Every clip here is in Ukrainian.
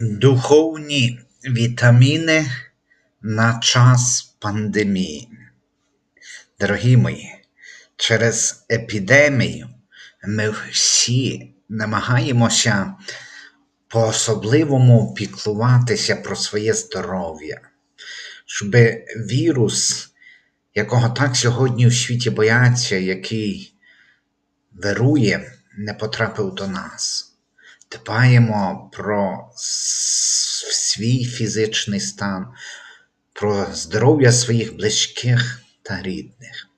Духовні вітаміни на час пандемії. Дорогі мої, через епідемію ми всі намагаємося по-особливому піклуватися про своє здоров'я, щоб вірус, якого так сьогодні в світі бояться, який вирує, не потрапив до нас дбаємо про свій фізичний стан, про здоров'я своїх близьких та рідних.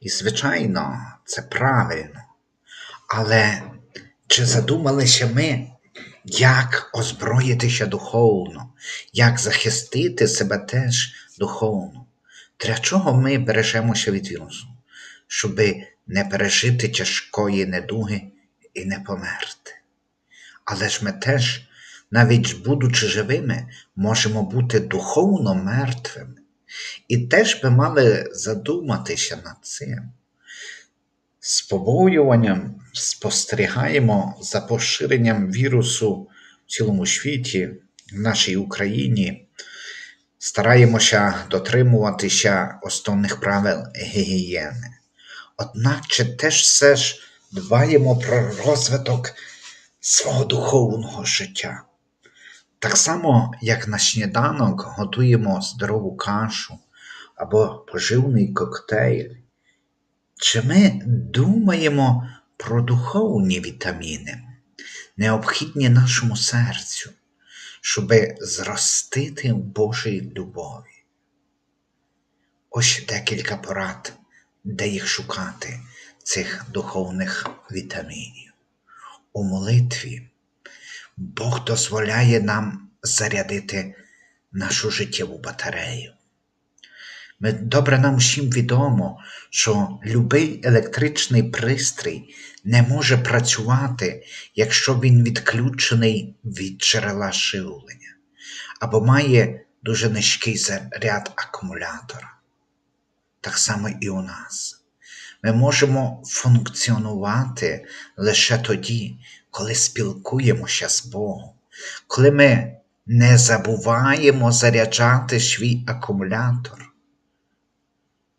І, звичайно, це правильно. Але чи задумалися ми, як озброїтися духовно, як захистити себе теж духовно? Для чого ми бережемося від вірусу? Щоби не пережити тяжкої недуги і не померти. Але ж ми теж, навіть будучи живими, можемо бути духовно мертвими. І теж би мали задуматися над цим. З побоюванням спостерігаємо за поширенням вірусу в цілому світі, в нашій Україні, стараємося дотримуватися основних правил гігієни. Однак чи теж все ж дбаємо про розвиток свого духовного життя. Так само, як на сніданок готуємо здорову кашу або поживний коктейль, чи ми думаємо про духовні вітаміни, необхідні нашому серцю, щоб зростити в Божій любові? Ось декілька порад, де їх шукати, цих духовних вітамінів у молитві Бог дозволяє нам зарядити нашу життєву батарею. Ми, Добре нам всім відомо, що будь-який електричний пристрій не може працювати, якщо він відключений від джерела живлення, або має дуже низький заряд акумулятора. Так само і у нас. Ми можемо функціонувати лише тоді, коли спілкуємося з Богом, коли ми не забуваємо заряджати свій акумулятор.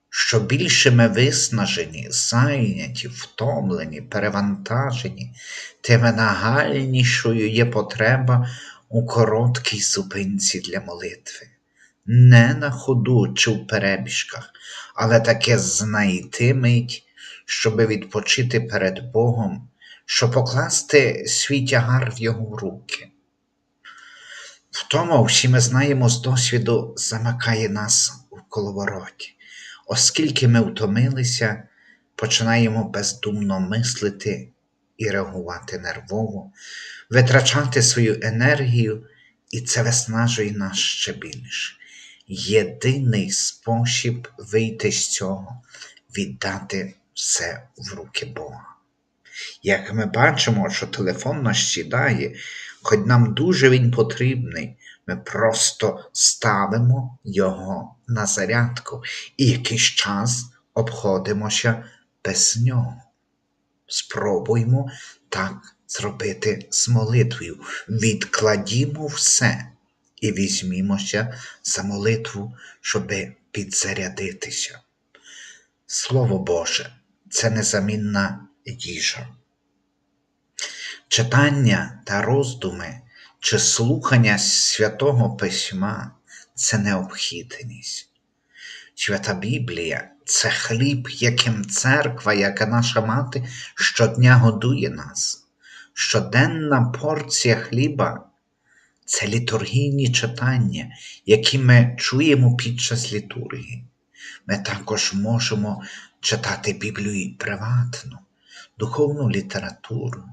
Що більше ми виснажені, зайняті, втомлені, перевантажені, тим нагальнішою є потреба у короткій зупинці для молитви не на ходу чи в перебіжках, але таке знайти мить, щоби відпочити перед Богом, щоб покласти свій тягар в Його руки. Втома, всі ми знаємо з досвіду, замикає нас у коловороті, оскільки ми втомилися, починаємо бездумно мислити і реагувати нервово, витрачати свою енергію, і це виснажує нас ще більше єдиний спосіб вийти з цього віддати все в руки Бога. Як ми бачимо, що телефон нас сідає, хоч нам дуже він потрібний, ми просто ставимо його на зарядку і якийсь час обходимося без нього. Спробуймо так зробити з молитвою. Відкладімо все і візьмімося за молитву, щоби підзарядитися. Слово Боже, це незамінна їжа. Читання та роздуми чи слухання святого письма це необхідність. Свята Біблія це хліб, яким церква, яка наша мати, щодня годує нас. Щоденна порція хліба це літургійні читання, які ми чуємо під час літургії. Ми також можемо читати Біблію приватно, духовну літературу.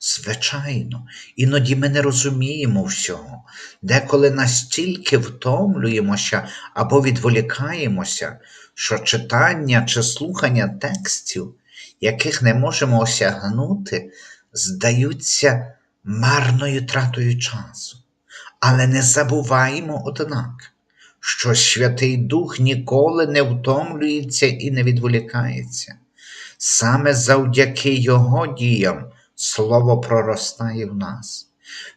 Звичайно, іноді ми не розуміємо всього, деколи настільки втомлюємося або відволікаємося, що читання чи слухання текстів, яких не можемо осягнути, здаються марною тратою часу. Але не забуваємо, однак, що Святий Дух ніколи не втомлюється і не відволікається. Саме завдяки Його діям Слово проростає в нас.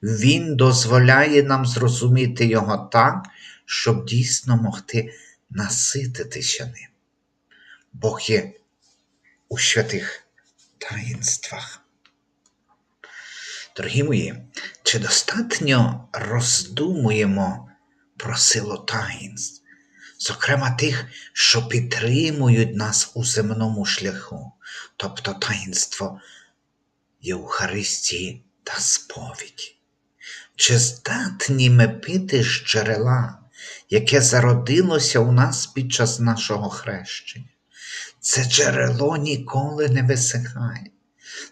Він дозволяє нам зрозуміти його так, щоб дійсно могти насититися ним. Бог є у святих таїнствах. Дорогі мої, чи достатньо роздумуємо про силу таїнств, зокрема тих, що підтримують нас у земному шляху, тобто таїнство Євхаристії та сповіді? Чи здатні ми пити з джерела, яке зародилося у нас під час нашого хрещення? Це джерело ніколи не висихає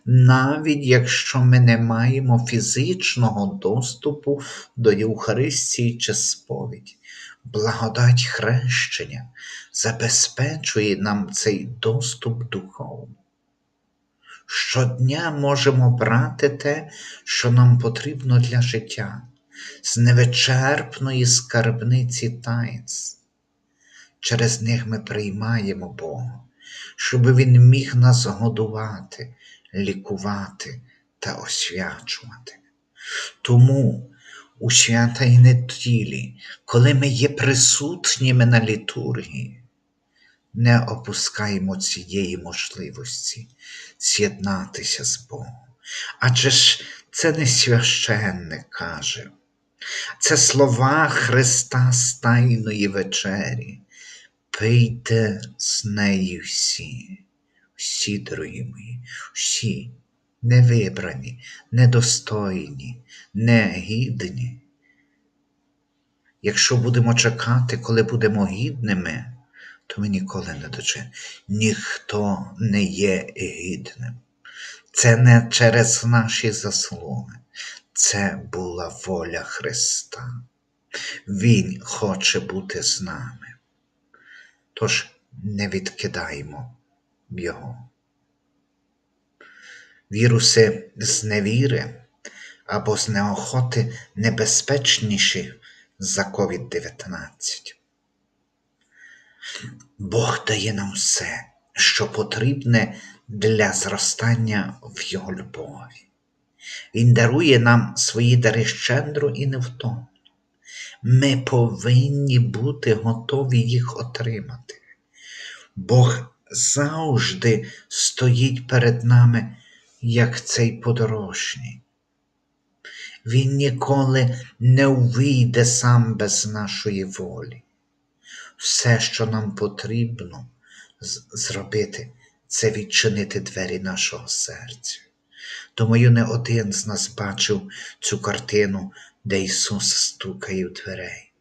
навіть якщо ми не маємо фізичного доступу до Євхаристії чи сповіді. Благодать хрещення забезпечує нам цей доступ духовно. Щодня можемо брати те, що нам потрібно для життя, з невичерпної скарбниці таїнств. Через них ми приймаємо Бога, щоб Він міг нас годувати, лікувати та освячувати. Тому у святій неділі, коли ми є присутніми на літургії, не опускаємо цієї можливості з'єднатися з Богом. Адже ж це не священник каже, це слова Христа з Тайної вечері. Пийте з неї всі всі, дорогі мої, всі невибрані, недостойні, негідні. Якщо будемо чекати, коли будемо гідними, то ми ніколи не дочекаємо. Ніхто не є гідним. Це не через наші заслуги, це була воля Христа. Він хоче бути з нами. Тож не відкидаємо його. Віруси з невіри або з неохоти небезпечніші за COVID-19. Бог дає нам все, що потрібне для зростання в Його любові. Він дарує нам свої дари щедро і невтомно. Ми повинні бути готові їх отримати. Бог завжди стоїть перед нами, як цей подорожній. Він ніколи не увійде сам без нашої волі. Все, що нам потрібно зробити, це відчинити двері нашого серця. Думаю, не один з нас бачив цю картину, де Ісус стукає в дверей.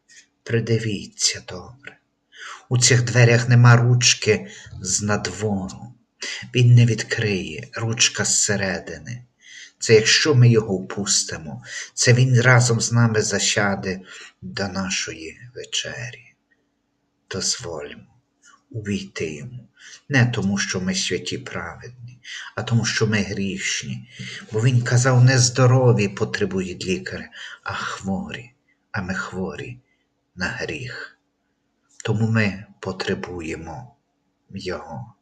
Придивіться добре. У цих дверях нема ручки з надвору. Він не відкриє ручка зсередини. Це якщо ми його впустимо, це він разом з нами засяде до нашої вечері. Дозвольмо увійти йому, не тому, що ми святі праведні, а тому, що ми грішні. Бо він казав, не здорові потребують лікаря, а хворі, а ми хворі на гріх. Тому ми потребуємо Його.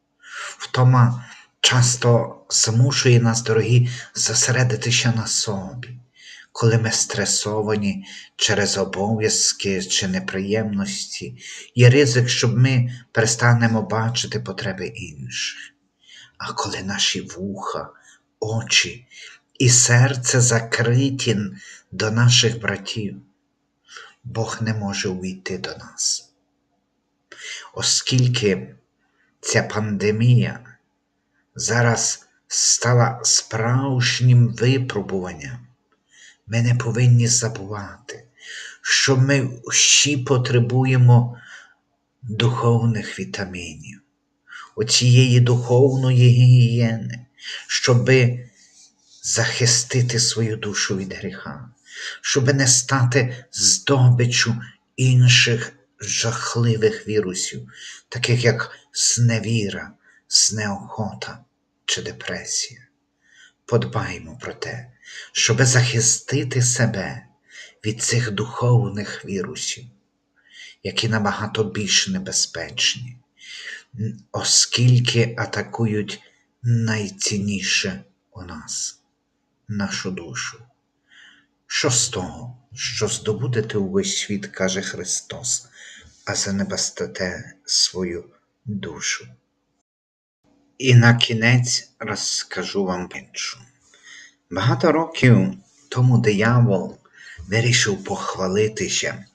Втома часто змушує нас, дорогі, зосередитися на собі, коли ми стресовані через обов'язки чи неприємності, є ризик, щоб ми перестанемо бачити потреби інших. А коли наші вуха, очі і серце закриті до наших братів, Бог не може увійти до нас оскільки ця пандемія зараз стала справжнім випробуванням, ми не повинні забувати, що ми всі потребуємо духовних вітамінів, оцієї духовної гігієни, щоби захистити свою душу від гріха, щоби не стати здобичу інших жахливих вірусів, таких як зневіра, знеохота чи депресія. Подбаймо про те, щоби захистити себе від цих духовних вірусів, які набагато більш небезпечні, оскільки атакують найцінніше у нас, нашу душу. Що з того, що здобудете увесь світ, каже Христос, а занебастите свою душу? І на кінець розкажу вам притчу. Багато років тому диявол вирішив похвалитися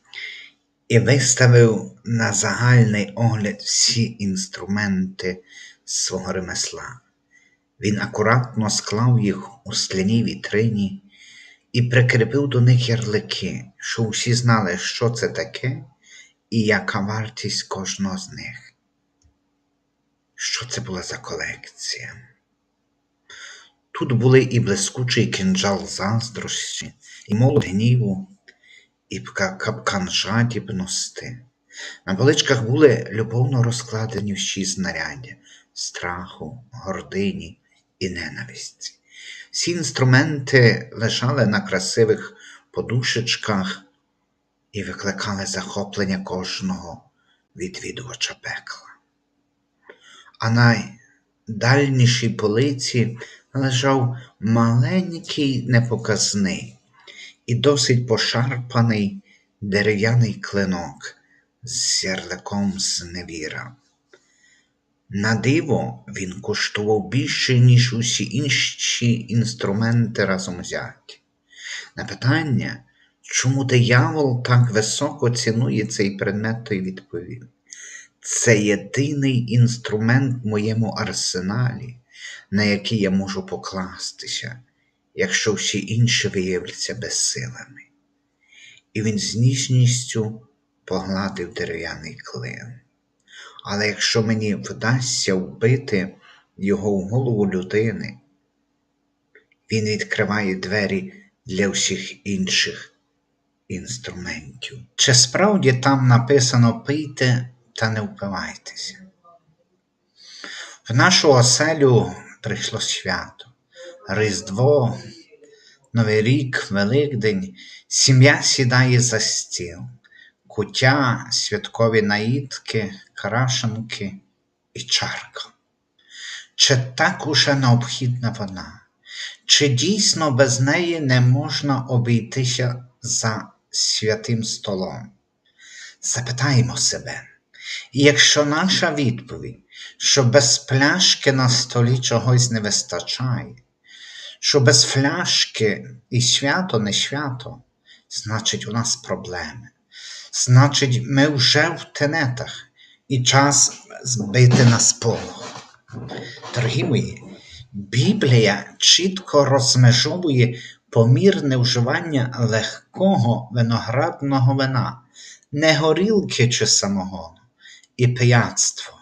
і виставив на загальний огляд всі інструменти свого ремесла. Він акуратно склав їх у скляній вітрині і прикріпив до них ярлики, щоб усі знали, що це таке і яка вартість кожного з них. Що це була за колекція? Тут були і блискучий кинджал заздрощі, і молот гніву, і пка- капкан жадібності. На поличках були любовно розкладені всі знаряддя страху, гордині і ненависті. Всі інструменти лежали на красивих подушечках і викликали захоплення кожного відвідувача пекла. А на дальнішій полиці лежав маленький непоказний і досить пошарпаний дерев'яний клинок з ярликом зневіра. На диво він коштував більше, ніж усі інші інструменти разом взяті. На питання, чому диявол так високо цінує цей предмет, той відповів. Це єдиний інструмент в моєму арсеналі, на який я можу покластися, якщо всі інші виявляться безсилими. І він з ніжністю погладив дерев'яний клин. Але якщо мені вдасться вбити його в голову людини, він відкриває двері для всіх інших інструментів. Чи справді там написано пийте та не впивайтеся? В нашу оселю прийшло свято, Різдво, Новий рік, Великдень, сім'я сідає за стіл, куття, святкові наїдки, крашенки і чарка. Чи так уже необхідна вона? Чи дійсно без неї не можна обійтися за святим столом? Запитаємо себе. І якщо наша відповідь, що без пляшки на столі чогось не вистачає, що без фляшки і свято не свято, значить у нас проблеми. Значить, ми вже в тенетах і час збити на сполох. Дорогі мої, Біблія чітко розмежовує помірне вживання легкого виноградного вина, не горілки чи самогону, і пияцтво,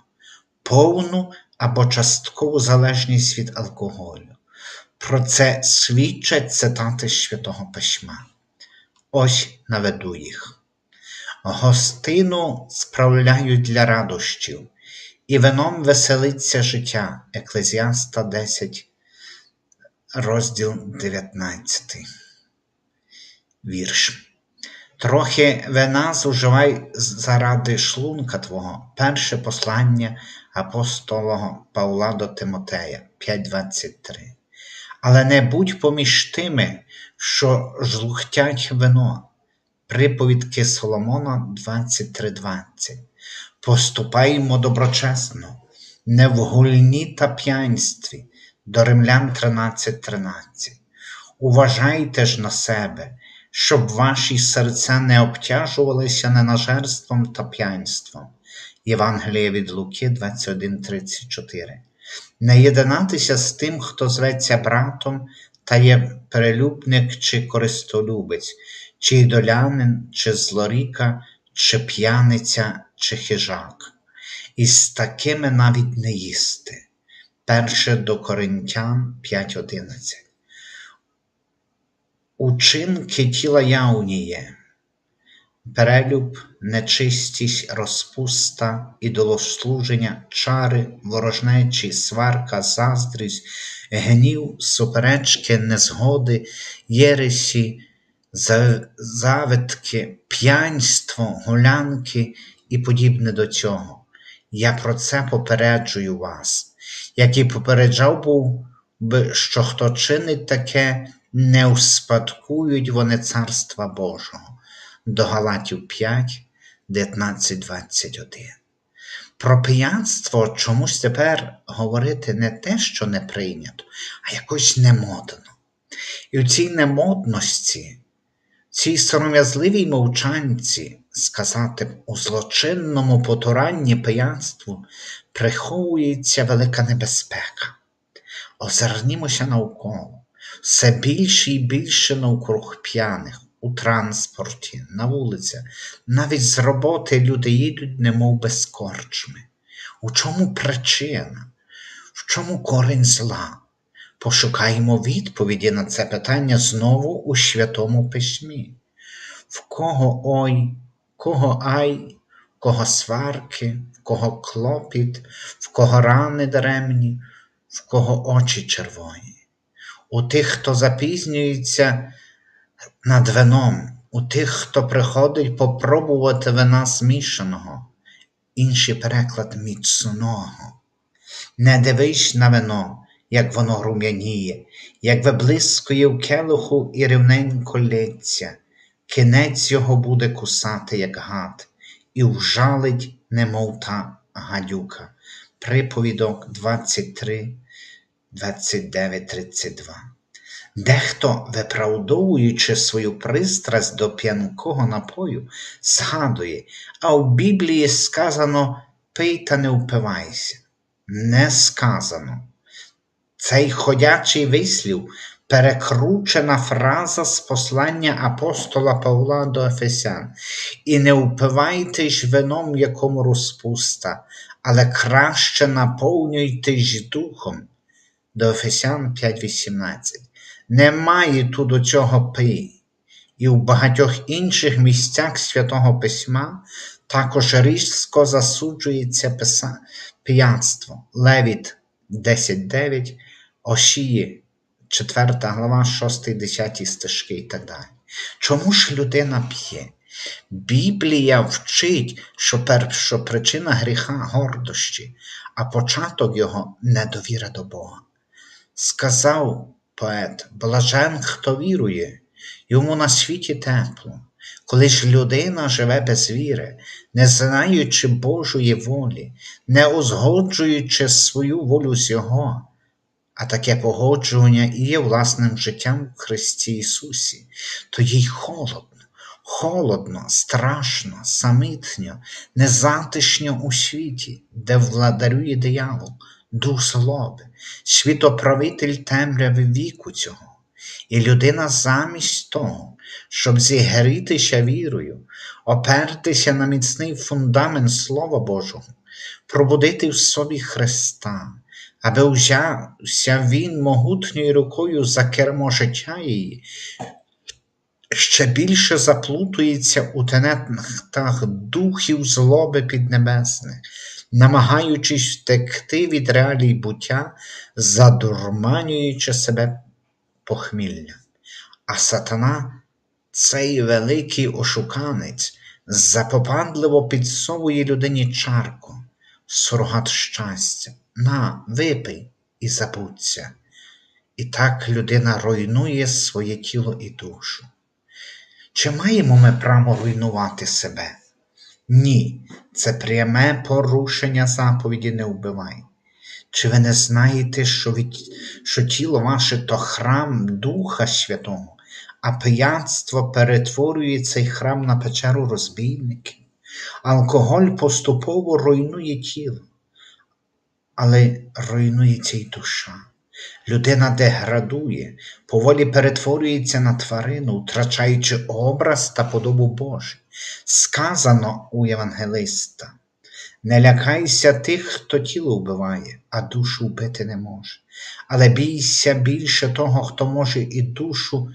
повну або часткову залежність від алкоголю. Про це свідчать цитати Святого Письма. Ось наведу їх. Гостину справляють для радощів, і вином веселиться життя. Еклезіаста 10, розділ 19. Вірш. Трохи вина зуживай заради шлунка Твого. Перше послання апостола Павла до Тимотея 5.23. Але не будь поміж тими, що жлухтять вино. Приповідки Соломона 23.20. Поступаймо доброчесно, не в гульні та п'янстві, до римлян 13.13. Уважайте ж на себе, щоб ваші серця не обтяжувалися ненажерством та п'янством. Євангеліє від Луки 21.34. Не єдинатися з тим, хто зветься братом, та є перелюбник чи користолюбець, чи ідолянин, чи злоріка, чи п'яниця, чи хижак. І з такими навіть не їсти. Перше до Коринтян 5.11. Учинки тіла явні є. Перелюб, нечистість, розпуста, ідолослуження, чари, ворожнечі, сварка, заздрість, гнів, суперечки, незгоди, єресі, завитки, п'янство, гулянки і подібне до цього. Я про це попереджую вас, як і попереджав був що хто чинить таке, не успадкують вони Царства Божого. До Галатів 5, 19, 21. Про п'янство чомусь тепер говорити не те, що не прийнято, а якось немодно. І в цій немодності, цій сором'язливій мовчанці, сказати у злочинному потуранні п'янству приховується велика небезпека. Озирнімося навколо, все більше і більше навкруг п'яних, у транспорті, на вулицях, навіть з роботи люди їдуть, немов без корчми. У чому причина? В чому корінь зла? Пошукаємо відповіді на це питання знову у Святому Письмі. В кого ой, кого ай, кого сварки, в кого клопіт, в кого рани даремні, в кого очі червоні. У тих, хто запізнюється над вином, у тих, хто приходить попробувати вина змішаного, інший переклад міцного. Не дивись на вино, як воно рум'яніє, як виблискує в келиху і рівненько лється, кінець його буде кусати, як гад, і вжалить, немов та гадюка. Приповідок 23, 29, 32. Дехто, виправдовуючи свою пристрасть до п'янкого напою, згадує, а в Біблії сказано пий та не впивайся. Не сказано. Цей ходячий вислів перекручена фраза з послання апостола Павла до Ефесян. І не впивайтесь вином, якому розпуста, але краще наповнюйтесь духом. До Ефесян 5.18. Немає тут до цього пий. І в багатьох інших місцях Святого Письма також різко засуджується писа... п'янство. Левіт 10.9, Ошії, 4 глава, 6, 10 стежки і так далі. Чому ж людина п'є? Біблія вчить, що першопричина гріха гордощі, а початок його недовіра до Бога. Сказав поет, блажен, хто вірує, йому на світі тепло. Коли ж людина живе без віри, не знаючи Божої волі, не узгоджуючи свою волю з Його, а таке погоджування і є власним життям в Христі Ісусі, то їй холодно, холодно, страшно, самітньо, незатишньо у світі, де владарює диявол, дух злоби, світоправитель темряви віку цього. І людина замість того, щоб зігрітися вірою, опертися на міцний фундамент Слова Божого, пробудити в собі Христа, аби взявся Він могутньою рукою за кермо життя її, ще більше заплутується у тенетах духів злоби піднебесних, намагаючись втекти від реалій буття, задурманюючи себе похмілля. А сатана, цей великий ошуканець, запопадливо підсовує людині чарку, сурогат щастя. На, випий і забудься. І так людина руйнує своє тіло і душу. Чи маємо ми право руйнувати себе? Ні, це пряме порушення заповіді не вбивай. Чи ви не знаєте, що, від... що тіло ваше то храм Духа Святого, а п'янство перетворює цей храм на печеру розбійників? Алкоголь поступово руйнує тіло, але руйнується й душа. Людина деградує, поволі перетворюється на тварину, втрачаючи образ та подобу Божу. Сказано у Євангелиста. Не лякайся тих, хто тіло вбиває, а душу вбити не може. Але бійся більше того, хто може і душу,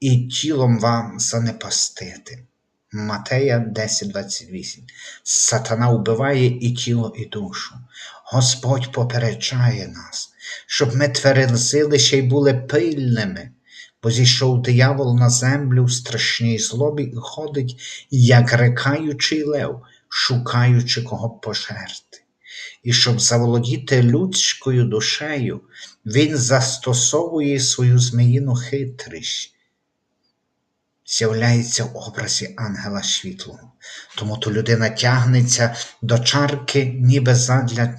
і тілом вам занепастити. Матея 10.28 Сатана вбиває і тіло, і душу. Господь попереджає нас, щоб ми тверезилися й були пильними, бо зійшов диявол на землю в страшній злобі і ходить, як рекаючий лев, шукаючи кого пожерти. І щоб заволодіти людською душею, він застосовує свою зміїну хитрість, з'являється в образі ангела світлого. Тому то людина тягнеться до чарки, ніби задля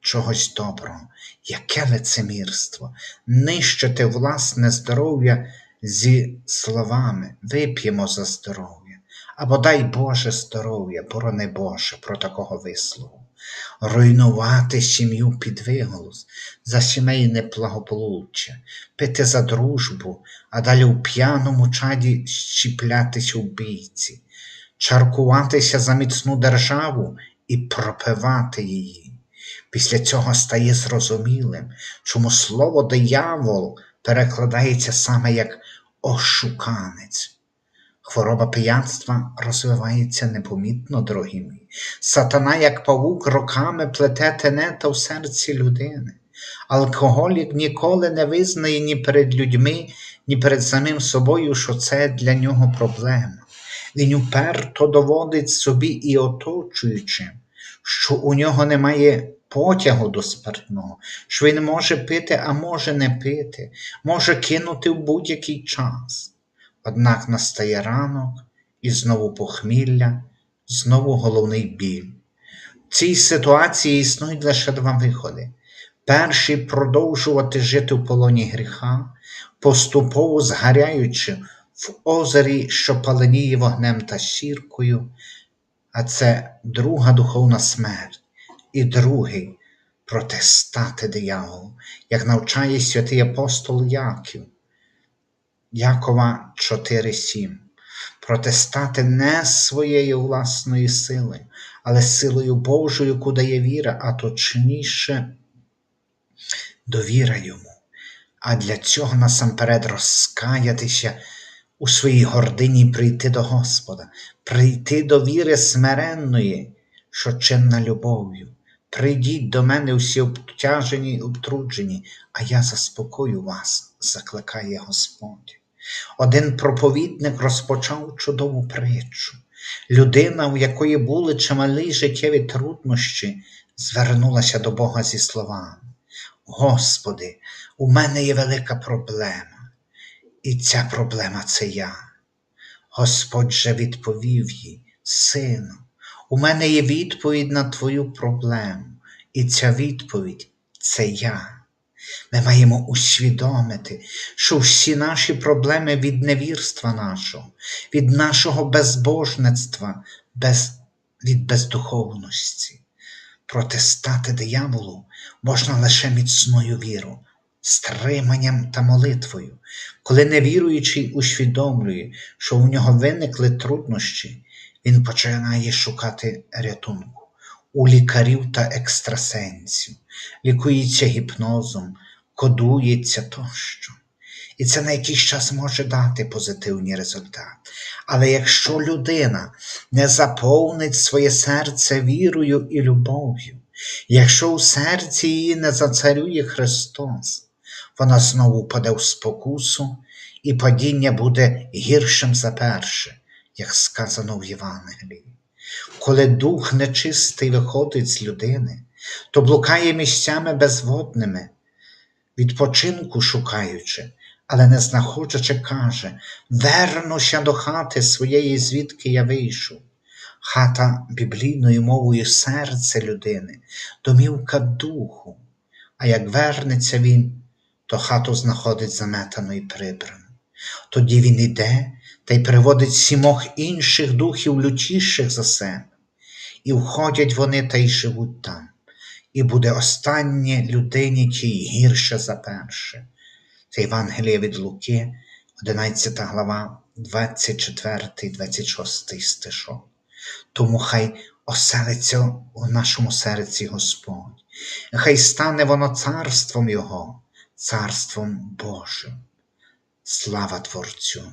чогось доброго. Яке лицемірство, нищити власне здоров'я зі словами, вип'ємо за здоров'я, або дай Боже здоров'я, борони Боже, про такого вислову, руйнувати сім'ю під виголос, за сімейне благополуччя, пити за дружбу, а далі у п'яному чаді щіплятися в бійці, чаркуватися за міцну державу і пропивати її. Після цього стає зрозумілим, чому слово диявол перекладається саме як ошуканець. Хвороба п'янства розвивається непомітно, дорогі мої. Сатана, як павук, роками плете тенета в серці людини. Алкоголік ніколи не визнає ні перед людьми, ні перед самим собою, що це для нього проблема. Він уперто доводить собі і оточуючим, що у нього немає потягу до спиртного, що він може пити, а може не пити, може кинути в будь-який час. Однак настає ранок і знову похмілля, знову головний біль. В цій ситуації існують лише два виходи. Перший продовжувати жити в полоні гріха, поступово згаряючи в озері, що паленіє вогнем та сіркою, а це друга духовна смерть, і другий протистати дияволу, як навчає святий апостол Яків. Якова 4.7. Протистати не своєю власною силою, але силою Божою, яку дає віра, а точніше довіра йому. А для цього насамперед розкаятися у своїй гордині прийти до Господа, прийти до віри смиренної, що чинна любов'ю. Прийдіть до мене всі обтяжені й обтруджені, а я заспокою вас, закликає Господь. Один проповідник розпочав чудову притчу. Людина, у якої були чималі життєві труднощі, звернулася до Бога зі словами: Господи, у мене є велика проблема, і ця проблема це я. Господь же відповів їй, Сину, у мене є відповідь на твою проблему, і ця відповідь це я. Ми маємо усвідомити, що всі наші проблеми від невірства нашого, від нашого безбожництва, без, від бездуховності. Протистати дияволу можна лише міцною вірою, стриманням та молитвою, коли невіруючий усвідомлює, що у нього виникли труднощі, він починає шукати рятунку у лікарів та екстрасенсів, лікується гіпнозом, кодується тощо. І це на якийсь час може дати позитивні результати. Але якщо людина не заповнить своє серце вірою і любов'ю, якщо у серці її не зацарює Христос, вона знову паде в спокусу, і падіння буде гіршим за перше, як сказано в Євангелії. Коли дух нечистий виходить з людини, то блукає місцями безводними, відпочинку шукаючи, але не знаходячи, каже: Вернуся до хати своєї, звідки я вийшов. Хата біблійною мовою серце людини, домівка духу, а як вернеться він, то хату знаходить заметану і прибрану. Тоді він іде та й приводить сімох інших духів лютіших за себе, і входять вони та й живуть там, і буде останнє людині тій гірше за перше. Це Євангеліє від Луки, 11 глава, 24, 26 стишок. Тому хай оселиться у нашому серці Господь, хай стане воно царством Його, царством Божим. Слава Творцю!